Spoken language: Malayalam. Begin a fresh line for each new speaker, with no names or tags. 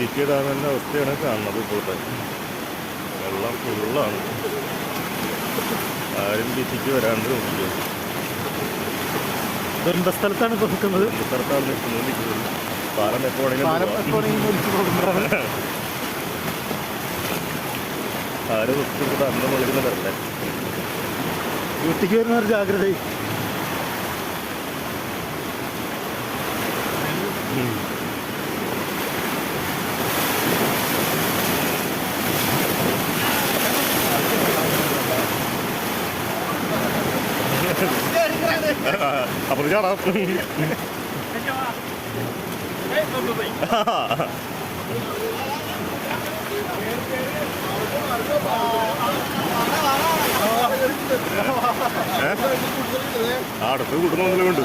ഈറ്റി ഡാമിന്റെ അവസ്ഥയാണ് കാണുന്നത് ഇപ്പോഴത്തെ വെള്ളം ഫുള്ളാണ് ആരും ബീച്ചിക്ക് വരാണ്ട്
ദുരന്ത സ്ഥലത്താണ് ഇപ്പോൾ നിൽക്കുന്നത്.
സ്ഥലത്താണ് നിൽക്കുന്നത്. നിൽക്കുന്നത് പാലം
പോകുന്നതാണ്.
ആരും ഒത്തുകൂടെ അന്ന് വരണ്ടേ
വീട്ടിലേക്ക് വരുന്നവർ ജാഗ്രത
അപ്പോൾ ചാടാം അടുത്ത് കൂട്ടുന്നൊന്നും വേണ്ടു.